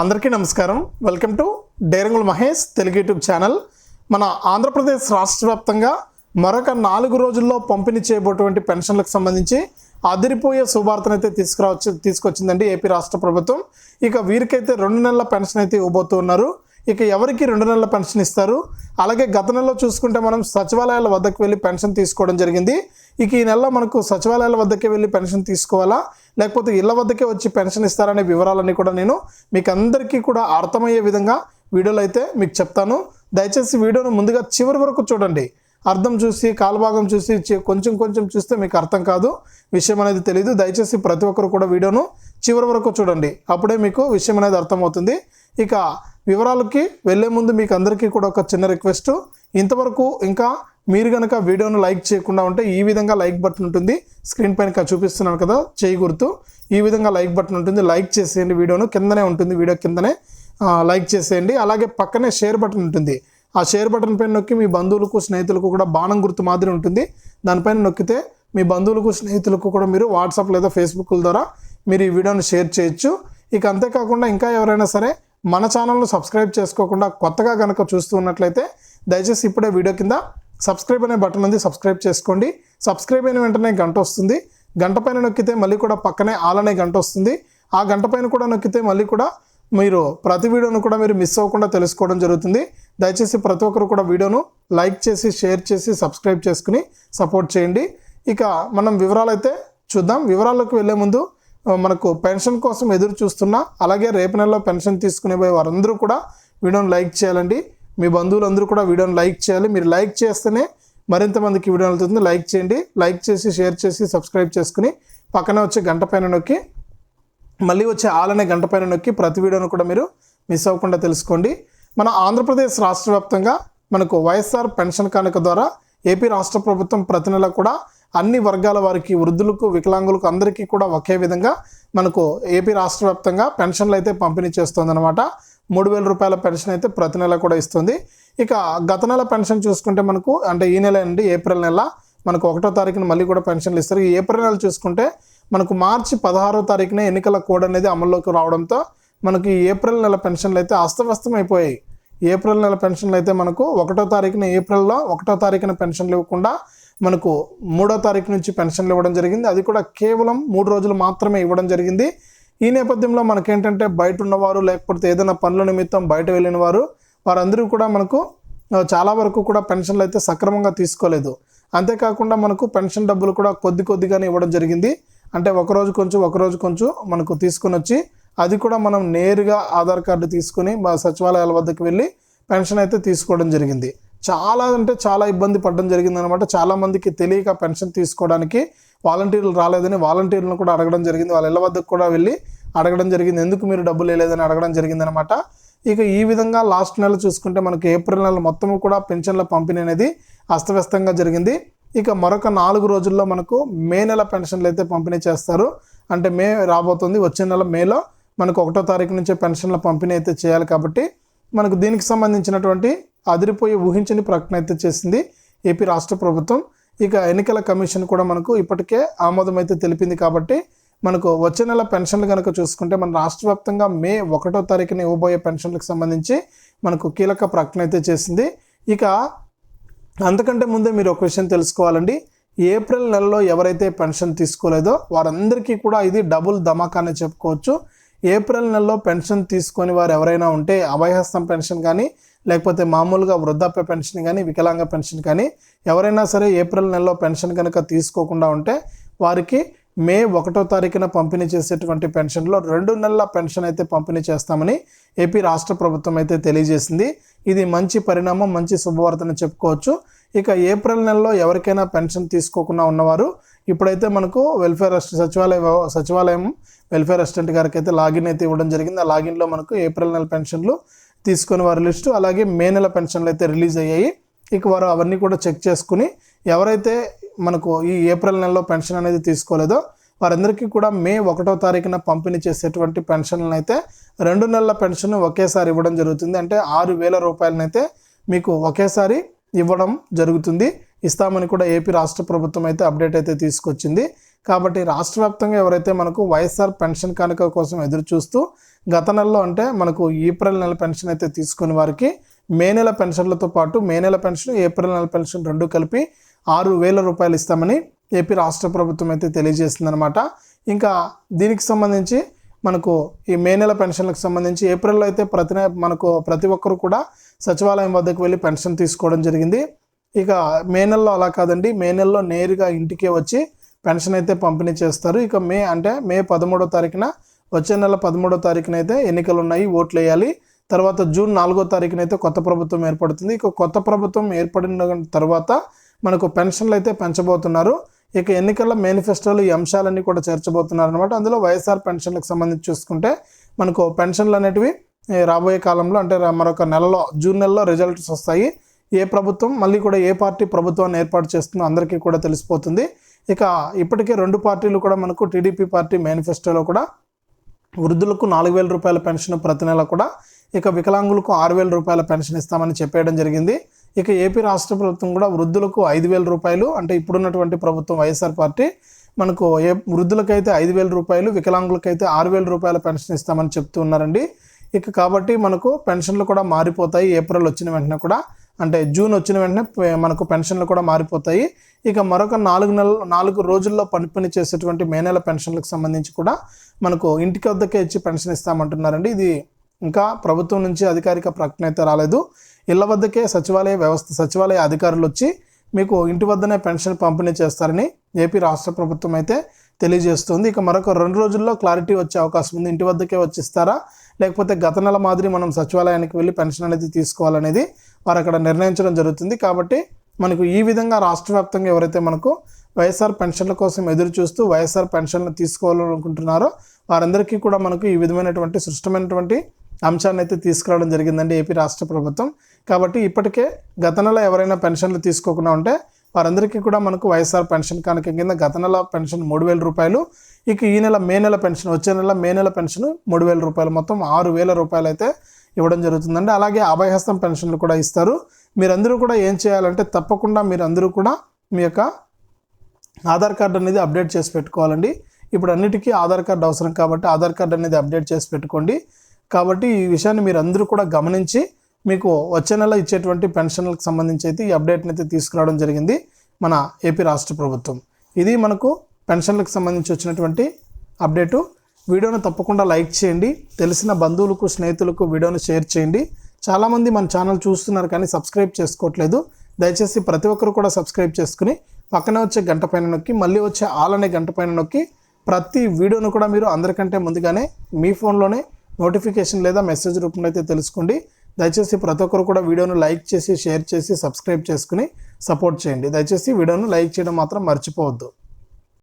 అందరికీ నమస్కారం. Welcome to డైరంగుల మహేష్ తెలుగు యూట్యూబ్ ఛానల్. మన ఆంధ్రప్రదేశ్ రాష్ట్ర వ్యాప్తంగా మరొక నాలుగు రోజుల్లో పంపిణీ చేయబోటువంటి పెన్షన్లకు సంబంధించి అదిరిపోయే శుభార్తను అయితే తీసుకురావచ్చు తీసుకొచ్చిందండి ఏపీ రాష్ట్ర ప్రభుత్వం. ఇక వీరికైతే రెండు నెలల పెన్షన్ అయితే ఇవ్వబోతూ ఉన్నారు. ఇక ఎవరికి రెండు నెలల పెన్షన్ ఇస్తారు? అలాగే గత నెలలో చూసుకుంటే మనం సచివాలయాల వద్దకు వెళ్ళి పెన్షన్ తీసుకోవడం జరిగింది. ఇక ఈ నెలలో మనకు సచివాలయాల వద్దకే వెళ్ళి పెన్షన్ తీసుకోవాలా? లేకపోతే ఇళ్ళ వద్దకే వచ్చి పెన్షన్ ఇస్తారనే వివరాలన్నీ కూడా నేను మీకు అందరికీ కూడా అర్థమయ్యే విధంగా వీడియోలో అయితే మీకు చెప్తాను. దయచేసి వీడియోను ముందుగా చివరి వరకు చూడండి. అర్థం చూసి కాలభాగం చూసి కొంచెం కొంచెం చూస్తే మీకు అర్థం కాదు. విషయం అనేది తెలియదు దయచేసి ప్రతి ఒక్కరు కూడా వీడియోను చివరి వరకు చూడండి. అప్పుడే మీకు విషయం అనేది అర్థమవుతుంది. ఇక వివరాలకి వెళ్ళే ముందు మీకు అందరికీ కూడా ఒక చిన్న రిక్వెస్ట్. ఇంతవరకు ఇంకా మీరు కనుక వీడియోను లైక్ చేయకుండా ఉంటే ఈ విధంగా లైక్ బటన్ ఉంటుంది. స్క్రీన్ పైన చూపిస్తున్నాను కదా చేయి గుర్తు. ఈ విధంగా లైక్ బటన్ ఉంటుంది. లైక్ చేసేయండి వీడియోను. కిందనే ఉంటుంది వీడియో కిందనే. లైక్ చేసేయండి. అలాగే పక్కనే షేర్ బటన్ ఉంటుంది. ఆ షేర్ బటన్ పైన నొక్కి మీ బంధువులకు స్నేహితులకు కూడా బాణం గుర్తు మాదిరి ఉంటుంది. దానిపైన నొక్కితే మీ బంధువులకు స్నేహితులకు కూడా మీరు వాట్సాప్ లేదా ఫేస్బుక్ ద్వారా మీరు ఈ వీడియోను షేర్ చేయొచ్చు. ఇక అంతేకాకుండా ఇంకా ఎవరైనా సరే మన ఛానల్ను సబ్స్క్రైబ్ చేసుకోకుండా కొత్తగా కనుక చూస్తూ ఉన్నట్లయితే దయచేసి ఇప్పుడే వీడియో కింద సబ్స్క్రైబ్ అనే బటన్ ఉంది సబ్స్క్రైబ్ చేసుకోండి. సబ్స్క్రైబ్ అయిన వెంటనే గంట వస్తుంది. గంట పైన నొక్కితే మళ్ళీ కూడా పక్కనే ఆల్ అనే గంట వస్తుంది. ఆ గంట పైన కూడా నొక్కితే మళ్ళీ కూడా మీరు ప్రతి వీడియోను కూడా మీరు మిస్ అవ్వకుండా తెలుసుకోవడం జరుగుతుంది. దయచేసి ప్రతి ఒక్కరు కూడా వీడియోను లైక్ చేసి షేర్ చేసి సబ్స్క్రైబ్ చేసుకుని సపోర్ట్ చేయండి. ఇక మనం వివరాలు అయితే చూద్దాం. వివరాల్లోకి వెళ్ళే ముందు మనకు పెన్షన్ కోసం ఎదురు చూస్తున్నా అలాగే రేపు నెలలో పెన్షన్ తీసుకునే పోయే వారందరూ కూడా వీడియోను లైక్ చేయాలండి. మీ బంధువులందరూ కూడా వీడియోని లైక్ చేయాలి. మీరు లైక్ చేస్తేనే మరింత మందికి వీడియో వెళ్తుంది లైక్ చేయండి. లైక్ చేసి షేర్ చేసి సబ్స్క్రైబ్ చేసుకుని పక్కనే వచ్చే గంట పైన నొక్కి మళ్ళీ వచ్చే ఆలనే గంట పైన నొక్కి ప్రతి వీడియోను కూడా మీరు మిస్ అవ్వకుండా తెలుసుకోండి. మన ఆంధ్రప్రదేశ్ రాష్ట్ర వ్యాప్తంగా మనకు వైఎస్ఆర్ పెన్షన్ కానుక ద్వారా ఏపీ రాష్ట్ర ప్రభుత్వం ప్రతి నెల కూడా అన్ని వర్గాల వారికి వృద్ధులకు వికలాంగులకు అందరికీ కూడా ఒకే విధంగా మనకు ఏపీ రాష్ట్ర వ్యాప్తంగా పెన్షన్లు అయితే పంపిణీ చేస్తుందన్నమాట. మూడు వేల రూపాయల పెన్షన్ అయితే ప్రతి నెల కూడా ఇస్తుంది. ఇక గత నెల పెన్షన్ చూసుకుంటే మనకు అంటే ఈ నెల అండి ఏప్రిల్ నెల మనకు ఒకటో తారీఖున మళ్ళీ కూడా పెన్షన్లు ఇస్తారు. ఈ ఏప్రిల్ నెల చూసుకుంటే మనకు మార్చి పదహారో తారీఖున ఎన్నికల కోడ్ అనేది అమల్లోకి రావడంతో మనకి ఏప్రిల్ నెల పెన్షన్లు అయితే అస్తవ్యస్తం అయిపోయాయి. ఏప్రిల్ నెల పెన్షన్లు అయితే మనకు ఒకటో తారీఖున ఏప్రిల్లో ఒకటో తారీఖున పెన్షన్లు ఇవ్వకుండా మనకు మూడో తారీఖు నుంచి పెన్షన్లు ఇవ్వడం జరిగింది. అది కూడా కేవలం మూడు రోజులు మాత్రమే ఇవ్వడం జరిగింది. ఈ నేపథ్యంలో మనకేంటంటే బయట ఉన్నవారు లేకపోతే ఏదైనా పనుల నిమిత్తం బయట వెళ్ళిన వారు వారందరూ కూడా మనకు చాలా వరకు కూడా పెన్షన్లు అయితే సక్రమంగా తీసుకోలేదు. అంతేకాకుండా మనకు పెన్షన్ డబ్బులు కూడా కొద్ది కొద్దిగానే ఇవ్వడం జరిగింది. అంటే ఒకరోజు కొంచెం ఒకరోజు కొంచెం మనకు తీసుకొని వచ్చి అది కూడా మనం నేరుగా ఆధార్ కార్డు తీసుకుని మా సచివాలయాల వద్దకు వెళ్ళి పెన్షన్ అయితే తీసుకోవడం జరిగింది. చాలా అంటే చాలా ఇబ్బంది పడడం జరిగింది అనమాట చాలా మందికి తెలియక పెన్షన్ తీసుకోవడానికి వాలంటీర్లు రాలేదని వాలంటీర్లను కూడా అడగడం జరిగింది. వాళ్ళ ఇళ్ళ వద్దకు కూడా వెళ్ళి అడగడం జరిగింది. ఎందుకు మీరు డబ్బులు వేయలేదని అడగడం జరిగింది అనమాట ఇక ఈ విధంగా లాస్ట్ నెల చూసుకుంటే మనకి ఏప్రిల్ నెల మొత్తం కూడా పెన్షన్ల పంపిణీ అనేది అస్తవ్యస్తంగా జరిగింది. ఇక మరొక నాలుగు రోజుల్లో మనకు మే నెల పెన్షన్లు అయితే పంపిణీ చేస్తారు. అంటే మే రాబోతుంది. వచ్చే నెల మేలో మనకు ఒకటో తారీఖు నుంచే పెన్షన్ల పంపిణీ అయితే చేయాలి కాబట్టి మనకు దీనికి సంబంధించినటువంటి అదిరిపోయి ఊహించని ప్రకటన అయితే చేసింది ఏపీ రాష్ట్ర ప్రభుత్వం. ఇక ఎన్నికల కమిషన్ కూడా మనకు ఇప్పటికే ఆమోదం అయితే తెలిపింది కాబట్టి మనకు వచ్చే నెల పెన్షన్లు కనుక చూసుకుంటే మన రాష్ట్ర వ్యాప్తంగా మే ఒకటో తారీఖున ఇవ్వబోయే పెన్షన్లకు సంబంధించి మనకు కీలక ప్రకటన అయితే చేసింది. ఇక అంతకంటే ముందే మీరు ఒక విషయం తెలుసుకోవాలండి. ఏప్రిల్ నెలలో ఎవరైతే పెన్షన్ తీసుకోలేదో వారందరికీ కూడా ఇది డబుల్ ధమాకా అని చెప్పుకోవచ్చు. ఏప్రిల్ నెలలో పెన్షన్ తీసుకొని వారు ఎవరైనా ఉంటే అభయహస్తం పెన్షన్ కానీ లేకపోతే మామూలుగా వృద్ధాప్య పెన్షన్ కానీ వికలాంగ పెన్షన్ కానీ ఎవరైనా సరే ఏప్రిల్ నెలలో పెన్షన్ కనుక తీసుకోకుండా ఉంటే వారికి మే ఒకటో తారీఖున పంపిణీ చేసేటువంటి పెన్షన్లో రెండు నెలల పెన్షన్ అయితే పంపిణీ చేస్తామని ఏపీ రాష్ట్ర ప్రభుత్వం అయితే తెలియజేసింది. ఇది మంచి పరిణామం మంచి శుభవార్తని చెప్పుకోవచ్చు. ఇక ఏప్రిల్ నెలలో ఎవరికైనా పెన్షన్ తీసుకోకుండా ఉన్నవారు ఇప్పుడైతే మనకు వెల్ఫేర్ సచివాలయ సచివాలయం వెల్ఫేర్ అసిస్టెంట్ గారికి అయితే లాగిన్ అయితే ఇవ్వడం జరిగింది. ఆ లాగిన్లో మనకు ఏప్రిల్ నెల పెన్షన్లు తీసుకుని వారి లిస్టు అలాగే మే నెల పెన్షన్లు అయితే రిలీజ్ అయ్యాయి. ఇక వారు అవన్నీ కూడా చెక్ చేసుకుని ఎవరైతే మనకు ఈ ఏప్రిల్ నెలలో పెన్షన్ అనేది తీసుకోలేదో వారందరికీ కూడా మే ఒకటో తారీఖున పంపిణీ చేసేటువంటి పెన్షన్లను అయితే రెండు నెలల పెన్షన్ ఒకేసారి ఇవ్వడం జరుగుతుంది. అంటే ఆరు వేల రూపాయలనైతే మీకు ఒకేసారి ఇవ్వడం జరుగుతుంది. ఇస్తామని కూడా ఏపీ రాష్ట్ర ప్రభుత్వం అయితే అప్డేట్ అయితే తీసుకొచ్చింది. కాబట్టి రాష్ట్ర వ్యాప్తంగా ఎవరైతే మనకు వైఎస్ఆర్ పెన్షన్ కానుక కోసం ఎదురు చూస్తూ గత నెలలో అంటే మనకు ఏప్రిల్ నెల పెన్షన్ అయితే తీసుకుని వారికి మే నెల పెన్షన్లతో పాటు మే నెల పెన్షన్ ఏప్రిల్ నెల పెన్షన్ రెండు కలిపి ఆరు వేల రూపాయలు ఇస్తామని ఏపీ రాష్ట్ర ప్రభుత్వం అయితే తెలియజేసిందనమాట ఇంకా దీనికి సంబంధించి మనకు ఈ మే నెల పెన్షన్లకు సంబంధించి ఏప్రిల్లో అయితే ప్రతి మనకు ప్రతి ఒక్కరు కూడా సచివాలయం వద్దకు వెళ్ళి పెన్షన్ తీసుకోవడం జరిగింది. ఇక మే నెలలో అలా కాదండి మే నెలలో నేరుగా ఇంటికే వచ్చి పెన్షన్ అయితే పంపిణీ చేస్తారు. ఇక మే అంటే మే పదమూడో తారీఖున వచ్చే నెల పదమూడో తారీఖున అయితే ఎన్నికలు ఉన్నాయి ఓట్లు వేయాలి తర్వాత జూన్ నాలుగో తారీఖున అయితే కొత్త ప్రభుత్వం ఏర్పడుతుంది. ఇక కొత్త ప్రభుత్వం ఏర్పడిన తర్వాత మనకు పెన్షన్లు అయితే పెంచబోతున్నారు. ఇక ఎన్నికల మేనిఫెస్టోలు ఈ అంశాలన్నీ కూడా చేర్చబోతున్నారు అనమాట అందులో వైఎస్ఆర్ పెన్షన్లకు సంబంధించి చూసుకుంటే మనకు పెన్షన్లు అనేటివి రాబోయే కాలంలో అంటే మరొక నెలలో జూన్ నెలలో రిజల్ట్స్ వస్తాయి. ఏ ప్రభుత్వం మళ్ళీ కూడా ఏ పార్టీ ప్రభుత్వాన్ని ఏర్పాటు చేస్తుందో అందరికీ కూడా తెలిసిపోతుంది. ఇక ఇప్పటికే రెండు పార్టీలు కూడా మనకు టీడీపీ పార్టీ మేనిఫెస్టోలో కూడా వృద్ధులకు నాలుగు వేల రూపాయల పెన్షన్ ప్రతి నెల కూడా ఇక వికలాంగులకు ఆరు వేల రూపాయల పెన్షన్ ఇస్తామని చెప్పేయడం జరిగింది. ఇక ఏపీ రాష్ట్ర ప్రభుత్వం కూడా వృద్ధులకు ఐదు వేల రూపాయలు అంటే ఇప్పుడున్నటువంటి ప్రభుత్వం వైఎస్ఆర్ పార్టీ మనకు ఏ వృద్ధులకైతే ఐదు వేల రూపాయలు వికలాంగులకైతే ఆరు వేల రూపాయల పెన్షన్ ఇస్తామని చెప్తూ ఉన్నారండి. ఇక కాబట్టి మనకు పెన్షన్లు కూడా మారిపోతాయి ఏప్రిల్ వచ్చిన వెంటనే కూడా. అంటే జూన్ వచ్చిన వెంటనే మనకు పెన్షన్లు కూడా మారిపోతాయి. ఇక మరొక నాలుగు నెలలు నాలుగు రోజుల్లో పని చేసేటువంటి మే నెల పెన్షన్లకు సంబంధించి కూడా మనకు ఇంటికి వద్దకే ఇచ్చి పెన్షన్ ఇస్తామంటున్నారండి. ఇది ఇంకా ప్రభుత్వం నుంచి అధికారిక ప్రకటన అయితే రాలేదు. ఇళ్ళ వద్దకే సచివాలయ వ్యవస్థ సచివాలయ అధికారులు వచ్చి మీకు ఇంటి వద్దనే పెన్షన్ పంపిణీ చేస్తారని ఏపీ రాష్ట్ర ప్రభుత్వం అయితే తెలియజేస్తుంది. ఇక మరొక రెండు రోజుల్లో క్లారిటీ వచ్చే అవకాశం ఉంది. ఇంటి వద్దకే వచ్చిస్తారా లేకపోతే గత నెల మాదిరి మనం సచివాలయానికి వెళ్ళి పెన్షన్ అనేది తీసుకోవాలనేది వారు అక్కడ నిర్ణయించడం జరుగుతుంది. కాబట్టి మనకు ఈ విధంగా రాష్ట్ర వ్యాప్తంగా ఎవరైతే మనకు వైఎస్ఆర్ పెన్షన్ల కోసం ఎదురు చూస్తూ వైఎస్ఆర్ పెన్షన్లు తీసుకోవాలనుకుంటున్నారో వారందరికీ కూడా మనకు ఈ విధమైనటువంటి సృష్టమైనటువంటి అంశాన్ని అయితే తీసుకురావడం జరిగిందండి ఏపీ రాష్ట్ర ప్రభుత్వం. కాబట్టి ఇప్పటికే గత నెల ఎవరైనా పెన్షన్లు తీసుకోకుండా ఉంటే వారందరికీ కూడా మనకు వైఎస్ఆర్ పెన్షన్ కనుక కింద గత నెల పెన్షన్ మూడు వేల రూపాయలు. ఇక ఈ నెల మే నెల పెన్షన్ వచ్చే నెల మే నెల పెన్షన్ మూడు వేల రూపాయలు. మొత్తం ఆరు వేల రూపాయలు అయితే ఇవ్వడం జరుగుతుందండి. అలాగే అభయహస్తం పెన్షన్లు కూడా ఇస్తారు. మీరందరూ కూడా ఏం చేయాలంటే తప్పకుండా మీరందరూ కూడా మీ యొక్క ఆధార్ కార్డు అనేది అప్డేట్ చేసి పెట్టుకోవాలండి. ఇప్పుడు అన్నిటికీ ఆధార్ కార్డు అవసరం కాబట్టి ఆధార్ కార్డు అనేది అప్డేట్ చేసి పెట్టుకోండి. కాబట్టి ఈ విషయాన్ని మీరు అందరూ కూడా గమనించి మీకు వచ్చే నెల ఇచ్చేటువంటి పెన్షన్లకు సంబంధించి అయితే ఈ అప్డేట్ని అయితే తీసుకురావడం జరిగింది మన ఏపీ రాష్ట్ర ప్రభుత్వం. ఇది మనకు పెన్షన్లకు సంబంధించి వచ్చినటువంటి అప్డేటు. వీడియోను తప్పకుండా లైక్ చేయండి. తెలిసిన బంధువులకు స్నేహితులకు వీడియోను షేర్ చేయండి. చాలామంది మన ఛానల్ చూస్తున్నారు కానీ సబ్స్క్రైబ్ చేసుకోవట్లేదు. దయచేసి ప్రతి ఒక్కరు కూడా సబ్స్క్రైబ్ చేసుకుని పక్కనే వచ్చే గంట పైన నొక్కి మళ్ళీ వచ్చే ఆల్ అనే గంట పైన నొక్కి ప్రతి వీడియోను కూడా మీరు అందరికంటే ముందుగానే మీ ఫోన్లోనే నోటిఫికేషన్ లేదా మెసేజ్ రూపంలో అయితే తెలుసుకోండి. దయచేసి ప్రతి ఒక్కరు కూడా వీడియోను లైక్ చేసి షేర్ చేసి సబ్స్క్రైబ్ చేసుకుని సపోర్ట్ చేయండి. దయచేసి వీడియోను లైక్ చేయడం మాత్రం మర్చిపోవద్దు.